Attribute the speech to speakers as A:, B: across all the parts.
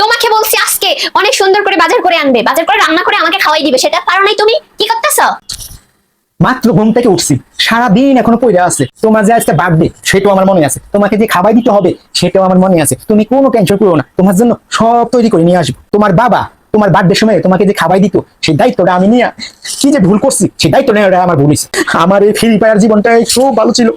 A: তোমাকে বলছি আজকে অনেক সুন্দর করে বাজার করে আনবে, বাজার করে রান্না করে আমাকে খাওয়াই দিবে, সেটা নাই তুমি? কি করতেছো?
B: মাত্র ঘুম থেকে উঠছি, সারাদিন এখনও পড়ে আছে। তোমার যে আজকে বার্থডে সেটাও আমার মনে আছে। তোমাকে যে খাবার দিতে হবে, সেটাও আমার মনে আছে। তুমি কোনো টেনশন করো না, তোমার জন্য সব তৈরি করে নিয়ে আসব। তোমার বাবা, তোমার বার্থডে সময় তোমাকে যে খাবার দিত, সেই দায়িত্বটা আমি নিয়ে কি যে ভুল করছি, সেই দায়িত্ব নেওয়াটা আমার ভুল আমার এই ফ্রি ফায়ার জীবনটা খুব ভালো ছিল।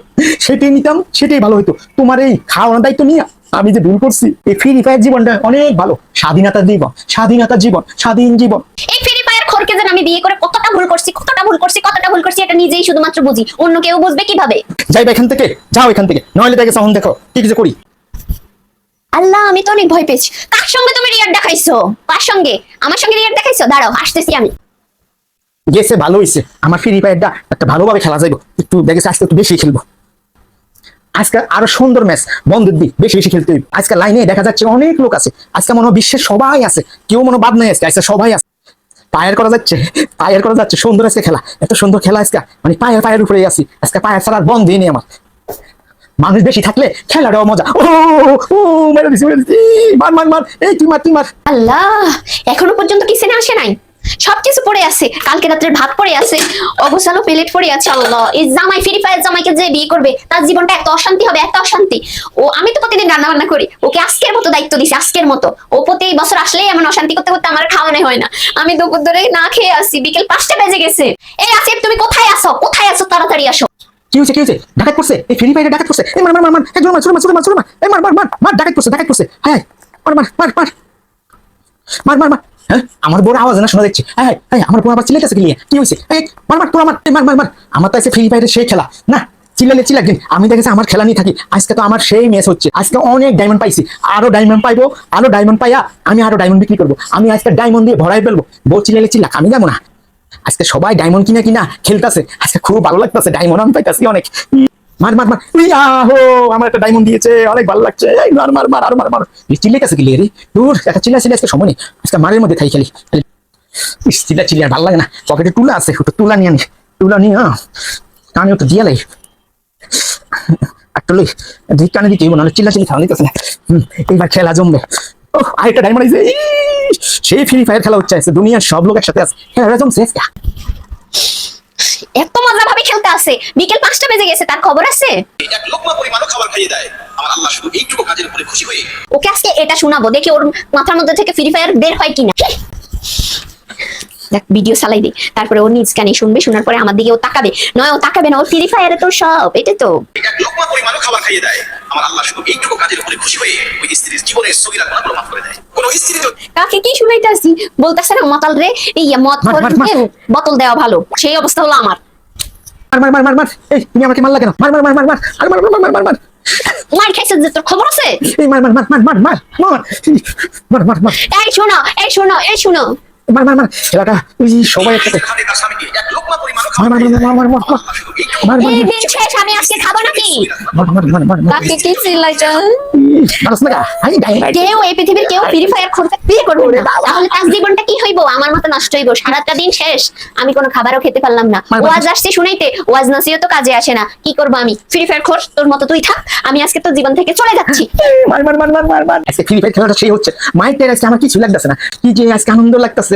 B: সেটাই নিতাম, সেটাই ভালো হতো তোমার এই খাওয়ানোর দায়িত্ব নিয়ে আমি যে ভুল করছি এই ফ্রি ফায়ার জীবনটা অনেক ভালো। স্বাধীনতার জীবন স্বাধীনতার জীবন স্বাধীন জীবন।
A: এই ফ্রি ফায়ার খোরকে যেন আমি বিয়ে করে কতটা ভুল করছি কতটা ভুল করছি কতটা ভুল করছি এটা নিজেই শুধুমাত্র বুঝি। অন্য কেউ বুঝবে কীভাবে?
B: যাইবা এখান থেকে যাও এখান থেকে নইলে দেখে তখন দেখো কি কিছু করি।
A: আল্লাহ আমি তো অনেক ভয় পেয়েছি। কার সঙ্গে তুমি রিয়ার দেখাইছো? কার সঙ্গে? আমার সঙ্গে রিয়ার দেখাইছো? দাঁড়াও আসতেছি আমি।
B: গেছে ভালো হয়েছে আমার ফ্রি ফায়ারটা একটা ভালোভাবে খেলা যাইব। একটু দেখেছে আজকে একটু বেশি খেলব। আজকে আরও সুন্দর ম্যাচ বন্ধুর দিক, বেশি বেশি খেলতে আজকে লাইনে দেখা যাচ্ছে অনেক লোক আছে। আজকে মনে বিশ্বের সবাই আছে। কেউ মনে বাদ নাই আজকে আজকে সবাই আছে। পায়ের করা যাচ্ছে, পায়ের করা যাচ্ছে, সুন্দর আজকে খেলা। এত সুন্দর খেলা আজকে মানে পায়ের পায়ের উপরে আছি। আজকে পায়ের ছাড়া আর বন্ধ নেই আমার। মানুষ বেশি থাকলে খেলাটাও মজা। ও ও, মেরে দিছি মেরে দিছি। মার মার মার। এই, তুই মার তুই মার।
A: আল্লাহ, এখনও পর্যন্ত কিসেনে আসে নাই? সবকিছু পড়ে আছে, কালকে রাত্রের ভাত পড়ে আছে অবসালো প্লেট পড়ে আছে, আল্লাহ, এই জামাই, ফ্রি ফায়ার জামাইকে যে বিয়ে করবে, তার জীবনটা এত অশান্তি হবে, এত অশান্তি। ও, আমি তো প্রতিদিন রান্না বান্না করি, ওকে আজকের মতো দায়িত্ব দিছি, আজকের মতো। ও প্রতি বছর আসলেই এমন অশান্তি করতে করতে আমার খাওয়ানো হয় না। আমি দুপুর ধরে না খেয়ে আসি, বিকেল পাঁচটা বেজে গেছে। এই আসিফ, তুমি কোথায় আসো কোথায় আসো তাড়াতাড়ি আসো।
B: কি হয়েছে কি হয়েছে? ডাকাত করছে এই ফ্রি ফায়ারে ডাকাত করছে এই মার মার মার মার। এই জোর মার জোর মার জোর মার জোর মার এই মার মার মার। মার, ডাকাত করছে ডাকাত করছে হ্যাঁ মার মার মার। মার মার মার। হ্যাঁ? আমার বড় আওয়াজ না শোনা যাচ্ছে। হ্যাঁ হ্যাঁ আমার বড় আবার চিল্লাইতেছে কি? কি হয়েছে মার মার, তোরা মার এই, মার মার মার। আমার তো আছে ফ্রি ফায়ারের সেই খেলা। না, চিল্লালে চিল্লাক আমি দেখেছি আমার খেলা নিয়ে থাকি। আজকে তো আমার সেই ম্যাচ হচ্ছে। আজকে অনেক ডায়মন্ড পাইছি। আরও ডায়মন্ড পাইবো, আরও ডায়মন্ড পাইয়া আমি আরও ডায়মন্ড বিক্রি করব। আমি আজকে ডায়মন্ড দিয়ে ভরাই ফেলব। বউ চিল্লালে চিল্লাক, আমি যাব না। আজকে সবাই ডায়মন্ড কিনা কিনা খেলতেছে। আজকে খুব ভালো লাগতেছে। ডায়মন্ড আমি পাইতাছি অনেক। মার মার মার। আমার একটা ডায়মন্ড দিয়েছে অনেক ভালো লাগছে। এই মার মার মার আর মার মার। চিল্লে কাছে গেলি রে? দূর একটা চিল্লা চিল্লা আজকে সময় নেই। আজকে মারের মধ্যে খাই খেলি। চিল্লা ভালো লাগে না। পকেটে তুলা আছে তুলা নিয়ে আনি তুলা নিয়ে কানে ওটা দিয়ে লাই। একটা লই দুই কানে দিতে নাহলে চিল্লা চিল্লি খাওয়া নিতেছে না। এইবার খেলা জমবে। ও আরেকটা ডায়মন্ড ইস, সেই ফ্রি ফায়ার খেলা হচ্ছে দুনিয়ার সব লোক একসাথে আছে। খেলাটা জমছে।
A: এত মজা ভাবে খেলতে আছে। বিকেল পাঁচটা বেজে গেছে তার খবর আছে?
C: এক লোকমা পরিমাণও খাবার খাইয়ে দেয়। আমার আল্লাহ শুধু এইটুকু কাজের উপরে খুশি হয়ে
A: ওকে আজকে এটা শোনাবো দেখি ওর মাথার মধ্যে থেকে ফ্রি ফায়ার বের হয় কিনা। দেখ ভিডিও চালাই দিই তারপরে ও নিজ কানে শুনবে শোনার পরে আমার দিকে ও তাকাবে। নয় ও তাকাবে না ও ফ্রি ফায়ারে তো সব এটা তো।
C: এক লোকমা পরিমাণও খাবার খাইয়ে দেয়। আমার আল্লাহ শুধু এইটুকু কাজের উপরে খুশি হয়ে ওই স্ত্রীর জীবনের সগিরা গুণাগুলো মাফ করে দেয়। কোন স্ত্রী যদি
A: কাকে কি শুনাইতেছি? বলতেছে না মাতাল রে এই মদ। বোতল দেওয়া ভালো। সেই অবস্থা হলো আমার।
B: মার মার মার মার মার এই তুমি আমাকে মারলা কেন মার মার মার মার মার আর মার মার মার মার মার মার
A: খাইছে যে তোর খবর আছে
B: এই মার মার মার মার মার মার মার মার মার
A: এই শোনো এই শোনো এই শোনো
B: মার মার মার খেলাটা সবাই একসাথে
C: খানে তার স্বামীকে এক লোকমা পরিমাণও
B: মার মার মার মার মার মার মার
C: আল্লাহ শুধু এইটুকু
B: মার মার
A: এই দিন শেষ আমি আজকে খাব নাকি
B: মার মার মার মার মার
A: কাকে কি চিল্লাইছো
B: মারস না আই ডাই
A: কেউ এই পৃথিবীর কেউ ফ্রি ফায়ার করতে বিয়ে করবে না তাহলে তার জীবনটা কি হইব আমার মতো নষ্ট হইব সারাটা দিন শেষ আমি কোনো খাবারও খেতে পারলাম না। ওয়াজ আসছে শুনাইতে ওয়াজ নাসিও তো কাজে আসে না কি করব আমি ফ্রি ফায়ার খোর তোর মতো তুই থাক আমি আজকে তোর জীবন থেকে চলে যাচ্ছি
B: মার মার মার মার মার মার আজকে ফ্রি ফায়ার খেলাটা সেই হচ্ছে মাইক টের আজকে আমার কিছু লাগতেছে না কি যে আজকে আনন্দ লাগতেছে